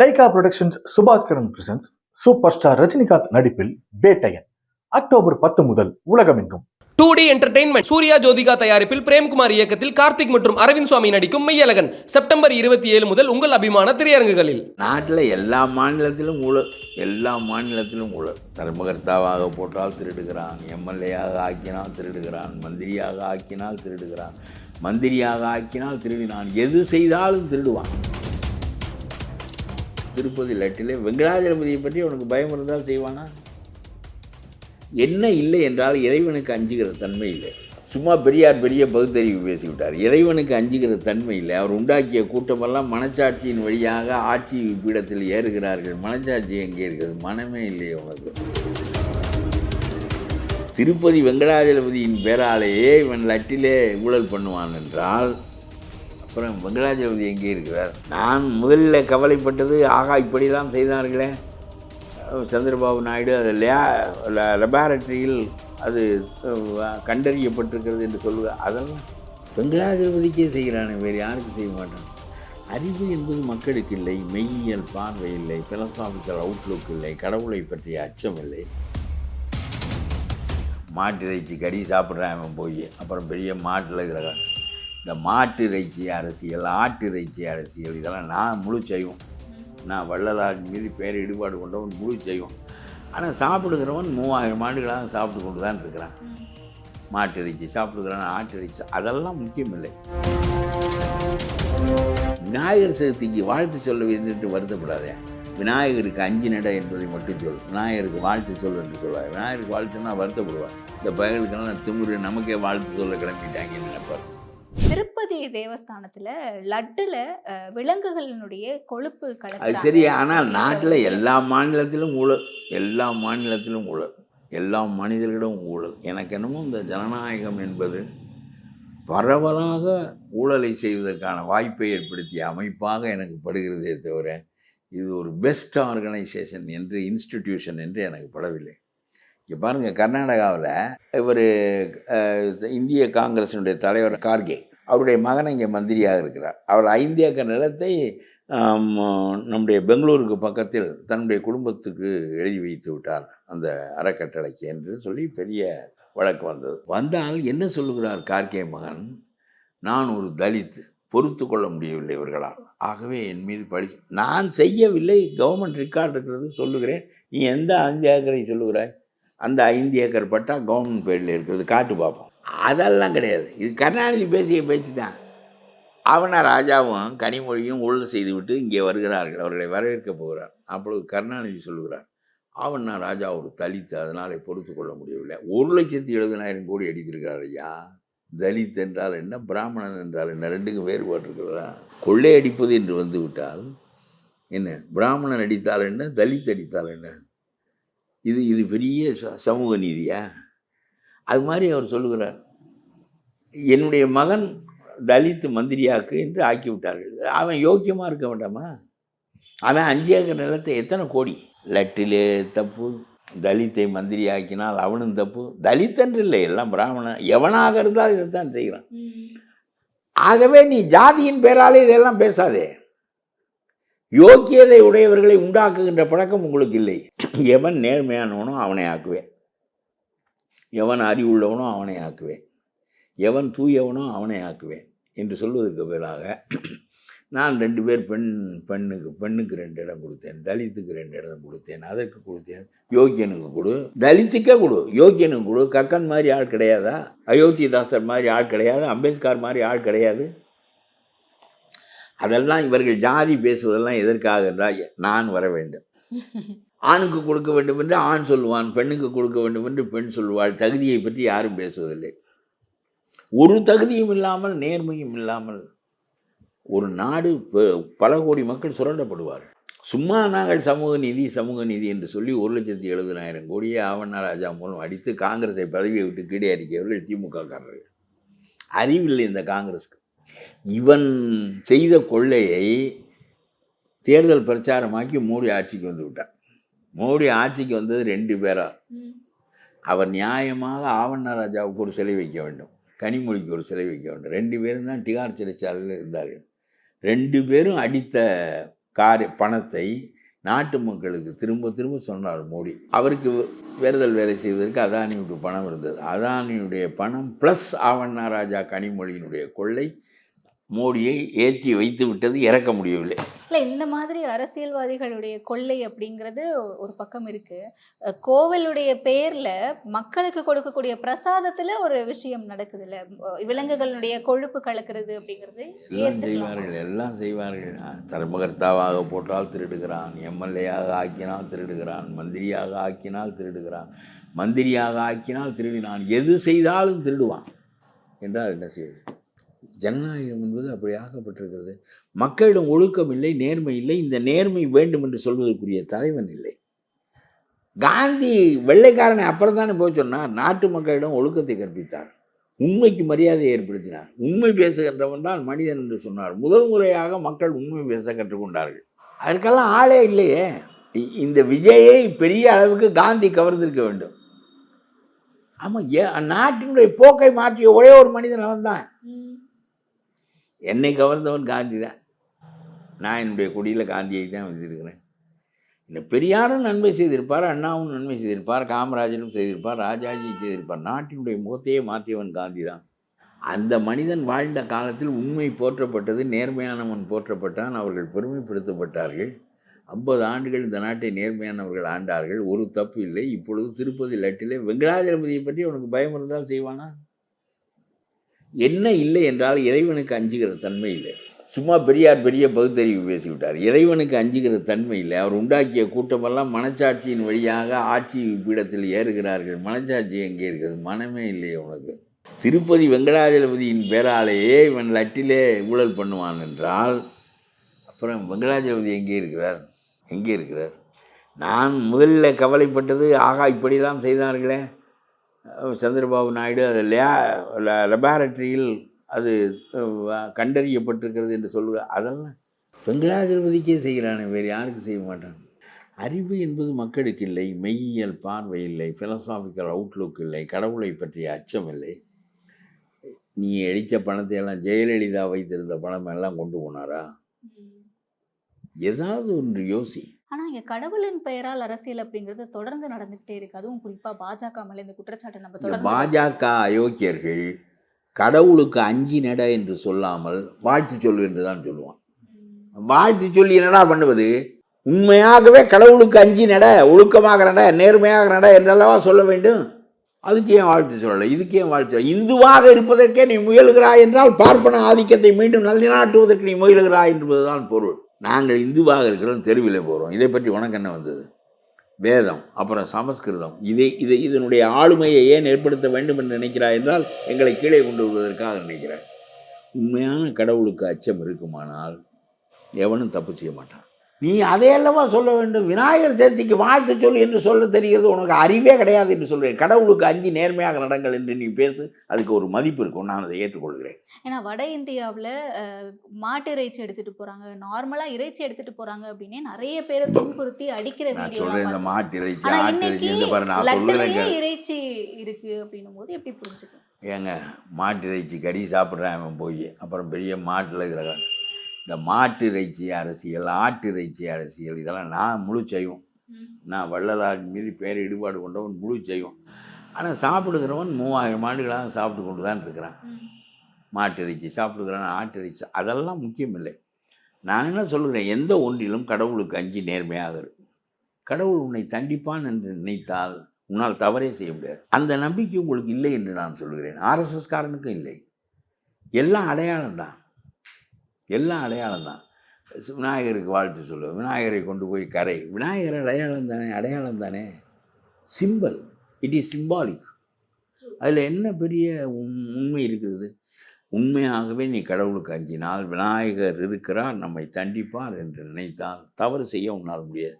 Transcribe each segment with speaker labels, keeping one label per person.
Speaker 1: Lyca productions Subaskaran presents super star Rajinikanth நடிப்பில் Vettaiyan October பத்து முதல் உலகமெங்கும்.
Speaker 2: Two D entertainment Suriya Jyothika தயாரிப்பில் பிரேம்குமார் இயக்கத்தில் கார்த்திக் மற்றும் அரவிந்த் சுவாமி நடிக்கும் மெய்யழகன். செப்டம்பர் இருபத்தி ஏழு முதல் உங்கள் அபிமான திரையரங்குகளில்.
Speaker 3: நாட்டில் எல்லா மாநிலத்திலும் ஊழல் எல்லா மாநிலத்திலும் ஊழல் தர்மகர்த்தாவாக போட்டால் திருடுகிறான் எம்எல்ஏயாக ஆக்கினால் திருடுகிறான் மந்திரியாக ஆக்கினால் திருடுகிறான் மந்திரியாக ஆக்கினால் திருடினான் எது செய்தாலும் திருடுவான். திருப்பதி லட்டிலே வெங்கடாஜலபதியை பற்றி அவனுக்கு பயம் இருந்தால் செய்வானா? என்ன இல்லை என்றால் இறைவனுக்கு அஞ்சுகிற தன்மை இல்லை. சும்மா பெரியார் பெரிய பகுத்தறிவு பேசிவிட்டார். இறைவனுக்கு அஞ்சுகிற தன்மை இல்லை. அவர் உண்டாக்கிய கூட்டமெல்லாம் மனச்சாட்சியின் வழியாக ஆட்சி பீடத்தில் ஏறுகிறார்கள். மனச்சாட்சி எங்கே இருக்கிறது? மனமே இல்லையே உனக்கு திருப்பதி வெங்கடாஜலபதியின் பேராலேயே இவன் லட்டிலே ஊழல் பண்ணுவான் என்றால் அப்புறம் வெங்கடாஜலபதி எங்கே இருக்கிறார்? நான் முதலில் கவலைப்பட்டது ஆகா இப்படிலாம் செய்தார்களே. சந்திரபாபு நாயுடு அது லே லெபார்டரியில் அது கண்டறியப்பட்டிருக்கிறது என்று சொல்லுவார் அதெல்லாம் வெங்கடாஜலபதிக்கே செய்கிறானே வேறு யாருக்கும் செய்ய மாட்டான். அறிவு என்பது மக்களுக்கு இல்லை மெய்யியல் பார்வை இல்லை பிலசாபிக்கல் அவுட்லுக் இல்லை கடவுளை பற்றிய அச்சம் இல்லை. மாட்டு இறைச்சி கறி சாப்பிட்றான் அவன் போய் அப்புறம் பெரிய மாட்டில் இருக்கிற இந்த மாட்டு இறைச்சி அரசியல் ஆட்டு இறைச்சி அரசியல் இதெல்லாம் நான் முழு செய்வோம். நான் வள்ளலார் மீது பேர் ஈடுபாடு கொண்டவன் முழு செய்வோம். ஆனால் சாப்பிடுகிறவன் மூவாயிரம் ஆண்டுகளாக சாப்பிட்டு கொண்டு தான் இருக்கிறான். மாட்டு இறைச்சி சாப்பிடுகிறான் ஆட்டு இறைச்சி அதெல்லாம் முக்கியமில்லை. விநாயகர் சதுர்த்திக்கு வாழ்த்து சொல்ல இருந்துட்டு வருத்தப்படாதே. விநாயகருக்கு அஞ்சு நட என்பதை மட்டும் சொல். விநாயகருக்கு வாழ்த்து சொல் என்று சொல்வார். விநாயகருக்கு வாழ்த்துன்னா வருத்தப்படுவார். இந்த பயலுக்கெல்லாம் திமுரு நமக்கே வாழ்த்து சொல்ல கிளம்பிட்டாங்கன்னு நினைப்பார்.
Speaker 4: திருப்பதி தேவஸ்தானத்துல லட்டுல விலங்குகளினுடைய கொழுப்பு
Speaker 3: அது
Speaker 4: கலக்குறாங்க.
Speaker 3: சரி ஆனால் நாட்டில். எல்லா மாநிலத்திலும் ஊழல் எல்லா மாநிலத்திலும் ஊழல் எல்லா மனிதர்களிடம் ஊழல். எனக்கு என்னமோ இந்த ஜனநாயகம் என்பது பரவலாக ஊழலை செய்வதற்கான வாய்ப்பை ஏற்படுத்திய அமைப்பாக எனக்கு படுகிறதே தவிர இது ஒரு பெஸ்ட் ஆர்கனைசேஷன் என்று இன்ஸ்டிடியூஷன் என்று எனக்கு படவில்லை. இங்கே பாருங்கள் கர்நாடகாவில் இவர் இந்திய காங்கிரஸினுடைய தலைவர் கார்கே அவருடைய மகன் இங்கே மந்திரியாக இருக்கிறார். அவர் ஐந்து ஏக்கர் நிலத்தை நம்முடைய பெங்களூருக்கு பக்கத்தில் தன்னுடைய குடும்பத்துக்கு எழுதி வைத்து விட்டார் அந்த அறக்கட்டளைக்கு என்று சொல்லி பெரிய வழக்கு வந்தது. வந்தால் என்ன சொல்லுகிறார் கார்கே மகன்? நான் ஒரு தலித் பொறுத்து கொள்ள முடியவில்லை இவர்களால். ஆகவே என் மீது படி நான் செய்யவில்லை கவர்மெண்ட் ரெக்கார்டு இருக்கிறது சொல்லுகிறேன். நீ எந்த ஐந்து ஏக்கரை சொல்லுகிறாய்? அந்த ஐந்து ஏக்கர் பட்டா கவர்மெண்ட் பேரில் இருக்கிறது. காட்டு பார்ப்போம் அதெல்லாம் கிடையாது. இது கருணாநிதி பேசிய பேச்சு தான். அவனை ராஜாவும் கனிமொழியும் ஊழல் செய்துவிட்டு இங்கே வருகிறார்கள். அவர்களை வரவேற்க போகிறார். அப்பொழுது கருணாநிதி சொல்லுகிறார் ஆவண்ணா ராஜா ஒரு தலித்து அதனால் பொறுத்து கொள்ள முடியவில்லை. ஒரு லட்சத்தி எழுபதாயிரம் கோடி அடித்திருக்கிறார் ஐயா. தலித் என்றால் என்ன? பிராமணன் என்றால் என்ன? ரெண்டுக்கும் வேறுபாடு இருக்கிறதா? கொள்ளையடிப்பது என்று வந்துவிட்டால் என்ன? பிராமணன் அடித்தால் என்ன? தலித் அடித்தால் என்ன? இது இது பெரிய ச- சமூக நீதியா? அது மாதிரி அவர் சொல்லுகிறார். என்னுடைய மகன் தலித் மந்திரியாக்கு என்று ஆக்கி விட்டார்கள் அவன் யோக்கியமாக இருக்க வேண்டாமா? அவன் அஞ்சு ஏக்கர் நிலத்தை எத்தனை கோடி? லட்டிலே தப்பு தலித்தை மந்திரி ஆக்கினால் அவனும் தப்பு. தலித்தன்று இல்லை எல்லாம் பிராமணன் எவனாக இருந்தால் இதைத்தான் செய்கிறான். ஆகவே நீ ஜாதியின் பேராலே இதெல்லாம் பேசாதே. யோக்கியதை உடையவர்களை உண்டாக்குகின்ற பழக்கம் உங்களுக்கு இல்லை. எவன் நேர்மையானவனோ அவனை ஆக்குவேன். எவன் அறிவுள்ளவனோ அவனை ஆக்குவேன். எவன் தூயவனோ அவனை ஆக்குவேன் என்று சொல்வதற்கு பதிலாக நான் ரெண்டு பேர் பெண் பெண்ணுக்கு பெண்ணுக்கு ரெண்டு இடம் கொடுத்தேன் தலித்துக்கு ரெண்டு இடம் கொடுத்தேன் அதற்கு கொடுத்தேன் யோக்கியனுக்கு கொடு. தலித்துக்கே கொடு யோக்கியனுக்கு கொடு. கக்கன் மாதிரி ஆள் கிடையாதா? அயோத்திதாசர் மாதிரி ஆள் கிடையாது அம்பேத்கர் மாதிரி ஆள் கிடையாது. அதெல்லாம் இவர்கள் ஜாதி பேசுவதெல்லாம் எதற்காக என்றால் நான் வர வேண்டும். ஆணுக்கு கொடுக்க வேண்டும் என்று ஆண் சொல்லுவான் பெண்ணுக்கு கொடுக்க வேண்டும் என்று பெண் சொல்லுவாள். தகுதியை பற்றி யாரும் பேசுவதில்லை. ஒரு தகுதியும் இல்லாமல் நேர்மையும் இல்லாமல் ஒரு நாடு பல கோடி மக்கள் சுரண்டப்படுவார் சும்மா நாங்கள் சமூக நீதி சமூக நீதி என்று சொல்லி ஒரு லட்சத்தி எழுபதாயிரம் கோடியே ஆவண்ணா ராஜா மூலம் அடித்து காங்கிரஸை பதவியை விட்டு கீழே அறிக்கையவர்கள் திமுக காரர்கள் அறிவில்லை இந்த காங்கிரஸ்க்கு. இவன் செய்த கொள்ளையை தேர்தல் பிரச்சாரமாக்கி மோடி ஆட்சிக்கு வந்து விட்டார் மோடி ஆட்சிக்கு வந்தது ரெண்டு பேரா. அவர் நியாயமாக ஆவண்ணா ராஜாவுக்கு ஒரு சிலை வைக்க வேண்டும். கனிமொழிக்கு ஒரு சிலை வைக்க வேண்டும். ரெண்டு பேரும் தான் டிகார் சிறைச்சாலையில் இருந்தார்கள். ரெண்டு பேரும் அடித்த காரி பணத்தை நாட்டு மக்களுக்கு திரும்ப திரும்ப சொன்னார் மோடி. அவருக்கு தேர்தல் வேலை செய்வதற்கு அதானியுடைய பணம் இருந்தது. அதானியுடைய பணம் ப்ளஸ் ஆவண்ணா ராஜா கனிமொழியினுடைய கொள்ளை மோடியை ஏற்றி வைத்து விட்டது இறக்க முடியவில்லை.
Speaker 4: இல்ல இந்த மாதிரி அரசியல்வாதிகளுடைய கொள்ளை அப்படிங்கிறது ஒரு பக்கம் இருக்கு. கோவிலுடைய பேர்ல மக்களுக்கு கொடுக்கக்கூடிய பிரசாதத்துல ஒரு விஷயம் நடக்குது இல்ல விலங்குகளுடைய கொழுப்பு கலக்கிறது அப்படிங்கிறது
Speaker 3: எல்லாம்? செய்வார்கள் எல்லாம் செய்வார்கள். தர்மகர்த்தாவாக போட்டால் திருடுகிறான் எம்எல்ஏயாக ஆக்கினால் திருடுகிறான் மந்திரியாக ஆக்கினால் திருடுகிறான் மந்திரியாக ஆக்கினால் திருடினான் எது செய்தாலும் திருடுவான் என்றால் என்ன செய்வது? ஜனநாயகம் என்பது அப்படி ஆக்கப்பட்டிருக்கிறது. மக்களிடம் ஒழுக்கம் இல்லை நேர்மை இல்லை. இந்த நேர்மை வேண்டும் என்று சொல்வதற்குரிய தலைவன் இல்லை. காந்தி வெள்ளைக்காரனை அப்புறம் தானே போய் சொன்னார் நாட்டு மக்களிடம் ஒழுக்கத்தை கற்பித்தார். உண்மைக்கு மரியாதை ஏற்படுத்தினார். உண்மை பேசுகின்றவன் தான் மனிதன் என்று சொன்னார். முதல் முறையாக மக்கள் உண்மை பேச கற்றுக்கொண்டார்கள். அதற்கெல்லாம் ஆளே இல்லையே. இ- இந்த விஜயை பெரிய அளவுக்கு காந்தி கவர்ந்திருக்க வேண்டும். ஆமாம் ஏ நாட்டினுடைய போக்கை மாற்றிய ஒரே ஒரு மனிதன் அவன் தான் என்னை கவர்ந்தவன் காந்தி தான். நான் என்னுடைய குடியில் காந்தியை தான் வச்சிருக்கிறேன். இந்த பெரியாரும் நன்மை செய்திருப்பார் அண்ணாவும் நன்மை செய்திருப்பார் காமராஜனும் செய்திருப்பார் ராஜாஜியும் செய்திருப்பார். நாட்டினுடைய முகத்தையே மாற்றியவன் காந்தி தான். அந்த மனிதன் வாழ்ந்த காலத்தில் உண்மை போற்றப்பட்டது நேர்மையானவன் போற்றப்பட்டான் அவர்கள் பெருமைப்படுத்தப்பட்டார்கள். ஐம்பது ஆண்டுகள் இந்த நாட்டை நேர்மையானவர்கள் ஆண்டார்கள். ஒரு தப்பு இல்லை. இப்பொழுது திருப்பதி லட்டிலே வெங்கடாஜலபதியை பற்றி அவனுக்கு பயம் இருந்தால் செய்வானா? என்ன இல்லை என்றால் இறைவனுக்கு அஞ்சுகிற தன்மை இல்லை. சும்மா பெரியார் பெரிய பகுத்தறிவு பேசிவிட்டார். இறைவனுக்கு அஞ்சுகிற தன்மை இல்லை. அவர் உண்டாக்கிய கூட்டமெல்லாம் மனச்சாட்சியின் வழியாக ஆட்சி பீடத்தில் ஏறுகிறார்கள். மனச்சாட்சி எங்கே இருக்கிறது மனமே இல்லையே உனக்கு. திருப்பதி வெங்கடாஜலபதியின் பேராலேயே இவன் லட்டிலே ஊழல் பண்ணுவான் என்றால் அப்புறம் வெங்கடாஜலபதி எங்கே இருக்கிறார்? எங்கே இருக்கிறார்? நான் முதலில் கவலைப்பட்டது ஆகா இப்படிலாம் செய்தார்களே. சந்திரபாபு நாயுடு அது லெபார்டரியில் அது கண்டறியப்பட்டிருக்கிறது என்று சொல்லுவார் அதெல்லாம் வெங்கடாஜலபதிக்கே செய்கிறானே வேறு யாருக்கு செய்ய மாட்டான் அறிவு என்பது மக்களுக்கு இல்லை மெய்யியல் பார்வை இல்லை ஃபிலசாபிக்கல் அவுட்லுக் இல்லை கடவுளை பற்றிய அச்சம் இல்லை. நீ அடித்த பணத்தை எல்லாம் ஜெயலலிதா வைத்திருந்த பணம் எல்லாம் கொண்டு போனாரா? ஏதாவது ஒன்று யோசி.
Speaker 4: ஆனா இங்க கடவுளின் பெயரால் அரசியல் அப்படிங்கிறது தொடர்ந்து நடந்துகிட்டே இருக்கு. அதுவும் குறிப்பா பாஜக மேல இந்த குற்றச்சாட்டை நம்ம தொடர்ந்து
Speaker 3: பாஜக அயோக்கியர்கள் கடவுளுக்கு அஞ்சி நட என்று சொல்லாமல் வாழ்த்து சொல்லு என்று தான் சொல்லுவான். வாழ்த்து சொல்லி என்னடா பண்ணுவது? உண்மையாகவே கடவுளுக்கு அஞ்சி நட ஒழுக்கமாக நட நேர்மையாக நட என்றல்லவா சொல்ல வேண்டும்? அதுக்கு ஏன் வாழ்த்து சொல்லலை? இதுக்கு ஏன் வாழ்த்து சொல்ல இந்துவாக இருப்பதற்கே நீ முயலுகிறாய் என்றால் பார்ப்பன ஆதிக்கத்தை மீண்டும் நிலைநாட்டுவதற்கு நீ முயலுகிறாய் என்பதுதான் பொருள். நாங்கள் இந்துவாக இருக்கிறோம் தெருவில் போகிறோம் இதை பற்றி உனக்கு என்ன வந்தது? வேதம் அப்புறம் சமஸ்கிருதம். இதை இதை இதனுடைய ஆளுமையை ஏன் ஏற்படுத்த வேண்டும் என்று நினைக்கிறாய் என்றால் எங்களை கீழே கொண்டு வருவதற்காக நினைக்கிறாய். உண்மையான கடவுளுக்கு அச்சம் இருக்குமானால் எவனும் தப்பு செய்ய மாட்டான். நீ அதையல்லவா சொல்ல வேண்டும்? விநாயகர் சதுர்த்திக்கு வாழ்த்து சொல்லு என்று சொல்ல தெரிகிறது. உனக்கு அறிவே கிடையாது என்று சொல்கிறேன் கடவுளுக்கு அஞ்சு நேர்மையாக நடங்கள் என்று நீ பேசு. அதுக்கு ஒரு மதிப்பு இருக்கும். நான் அதை ஏற்றுக்கொள்கிறேன்.
Speaker 4: ஏன்னா வட இந்தியாவுல மாட்டு இறைச்சி எடுத்துட்டு போறாங்க. நார்மலா இறைச்சி எடுத்துட்டு போறாங்க அப்படின்னே நிறைய பேரை துன்புறுத்தி அடிக்கிற
Speaker 3: நான் சொல்கிறேன் இந்த மாட்டு இறைச்சி ஆட்டு இறைச்சி இந்த பாரு நான் சொல்லுறேன்.
Speaker 4: இறைச்சி இருக்கு அப்படின்னும் போது எப்படி புரிஞ்சுக்கும்
Speaker 3: ஏங்க மாட்டு இறைச்சி கறி சாப்பிட்றான் அவன் போய். அப்புறம் பெரிய மாட்டில் இருக்கிற இந்த மாட்டு இறைச்சி அரசியல் ஆட்டு இறைச்சி அரசியல் இதெல்லாம் நான் முழு செய்வோம் நான் வள்ளலார் மீது பேர் ஈடுபாடு கொண்டவன் முழு செய்வோம் ஆனால் சாப்பிடுகிறவன் மூவாயிரம் ஆண்டுகளாக சாப்பிட்டு கொண்டு தான் இருக்கிறான். மாட்டு இறைச்சி சாப்பிடுகிறான் ஆட்டு இறைச்சி அதெல்லாம் முக்கியம் இல்லை நான் என்ன சொல்கிறேன் எந்த ஒன்றிலும் கடவுளுக்கு அஞ்சி நேர்மையாக கடவுள் உன்னை தண்டிப்பான் என்று நினைத்தால் உன்னால் தவறே செய்ய முடியாது. அந்த நம்பிக்கை உங்களுக்கு இல்லை என்று நான் சொல்கிறேன் ஆர்எஸ்எஸ் காரனுக்கும் இல்லை. எல்லாம் அடையாளம் தான் எல்லாம் அடையாளம் தான். விநாயகருக்கு வாழ்த்து சொல்லு. விநாயகரை கொண்டு போய் கரை. விநாயகர் அடையாளம் தானே? அடையாளம் தானே? சிம்பல் இட் இஸ் சிம்பாலிக் அதில் என்ன பெரிய உண்- உண்மை இருக்கிறது உண்மையாகவே நீ கடவுளுக்கு அஞ்சினால் விநாயகர் இருக்கிறார் நம்மை தண்டிப்பார் என்று நினைத்தால் தவறு செய்ய உன்னால் முடியாது.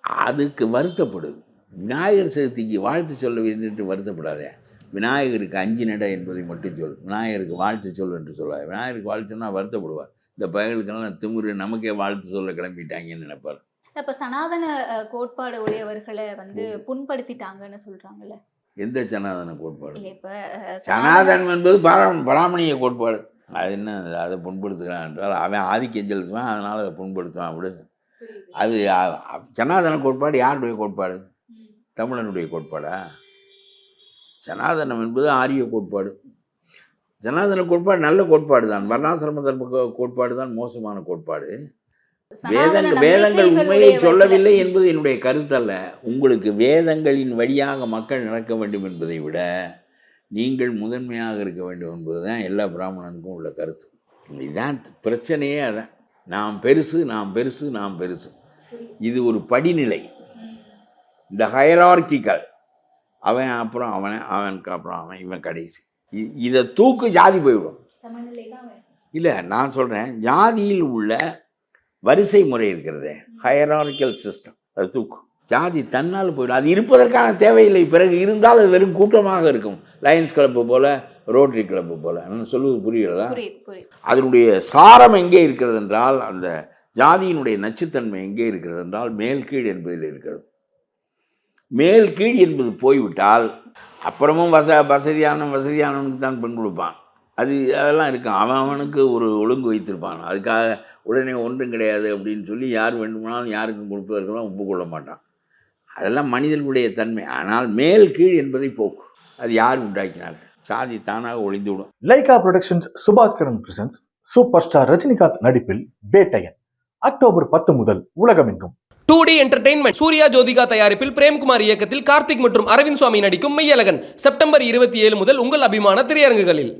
Speaker 3: அதுக்கு வருத்தப்படுது விநாயகர் சதுர்த்திக்கு வாழ்த்து சொல்ல என்று வருத்தப்படாதே. விநாயகருக்கு அஞ்சு நட என்பதை மட்டும் சொல். விநாயகருக்கு வாழ்த்து சொல் என்று சொல்லாது விநாயகருக்கு வாழ்த்து சொன்னால் வருத்தப்படுவார். இந்த பயல்களுக்கெல்லாம் திமுரு நமக்கே வாழ்த்து சொல்ல கிளம்பிட்டாங்கன்னு நினைப்பார்.
Speaker 4: அப்ப சனாதன கோட்பாடு உடையவர்களை வந்து புண்படுத்திட்டாங்கன்னு சொல்றாங்கல்ல?
Speaker 3: எந்த சனாதன கோட்பாடு?
Speaker 4: இப்ப
Speaker 3: சனாதனம் என்பது பரா பராமணிய கோட்பாடு. அது என்ன அதை புண்படுத்துகிறான் என்றால் அவன் ஆதிக்கம் செலுத்துவான் அதனால் அதை புண்படுத்துவான் விடு. அது சனாதன கோட்பாடு யாருடைய கோட்பாடு? தமிழனுடைய கோட்பாடா? சனாதனம் என்பது ஆரிய கோட்பாடு. சனாதன கோட்பாடு நல்ல கோட்பாடு தான். வர்ணாசிரம தர்ம கோட்பாடு தான் மோசமான கோட்பாடு. வேதங்கள் வேதங்கள் உண்மையை சொல்லவில்லை என்பது என்னுடைய கருத்தல்ல. உங்களுக்கு வேதங்களின் வழியாக மக்கள் நடக்க வேண்டும் என்பதை விட நீங்கள் முதன்மையாக இருக்க வேண்டும் என்பதுதான் எல்லா பிராமணனுக்கும் உள்ள கருத்து. இதுதான் பிரச்சனையே அதான் நாம் பெருசு நாம் பெருசு நாம் பெருசு. இது ஒரு படிநிலை. இந்த ஹயரார்கிக்கல் அவன் அப்புறம் அவன் அவனுக்கு அப்புறம் அவன் இவன் கடைசி. இதை தூக்கு ஜாதி போயிடும் இல்லை நான் சொல்கிறேன் ஜாதியில் உள்ள வரிசை முறை இருக்கிறதே ஹயராரிக்கல் சிஸ்டம் அது தூக்கும் ஜாதி தன்னால் போயிடும் அது இருப்பதற்கான தேவையில்லை. பிறகு இருந்தால் அது வெறும் கூட்டமாக இருக்கும். லயன்ஸ் கிளப்பு போல ரோட்டரி கிளப்பு போல. நான் சொல்லுவது புரிகிறதா? அதனுடைய சாரம் எங்கே இருக்கிறது என்றால் அந்த ஜாதியினுடைய நச்சுத்தன்மை எங்கே இருக்கிறது என்றால் மேல் கீழ் என்பதில் இருக்கிறது. மேல் கீழ் என்பது போய்விட்டால் அப்புறமும் வச வசதியான வசதியானவனுக்கு தான் பெண் கொடுப்பான். அது அதெல்லாம் இருக்கும். அவன் அவனுக்கு ஒரு ஒழுங்கு வைத்திருப்பான். அதுக்காக உடனே ஒன்றும் கிடையாது அப்படின்னு சொல்லி யார் வேண்டுமானாலும் யாருக்கும் கொடுப்பதற்கெல்லாம் ஒப்புக்கொள்ள மாட்டான். அதெல்லாம் மனிதனுடைய தன்மை. ஆனால் மேல் கீழ் என்பதை போக்கு. அது யார் உண்டாக்கினார்கள்? சாதி தானாக ஒளிந்து விடும்
Speaker 1: Lyca productions Subaskaran presents super star Rajinikanth நடிப்பில் பேட்டையன். அக்டோபர் பத்து முதல் உலகமெங்கும்.
Speaker 2: Two D entertainment Suriya Jyothika தயாரிப்பில் பிரேம்குமார் இயக்கத்தில் கார்த்திக் மற்றும் அரவிந்த் சுவாமி நடிக்கும் மெய்யழகன். செப்டம்பர் இருபத்தி ஏழு முதல் உங்கள் அபிமான திரையரங்குகளில்.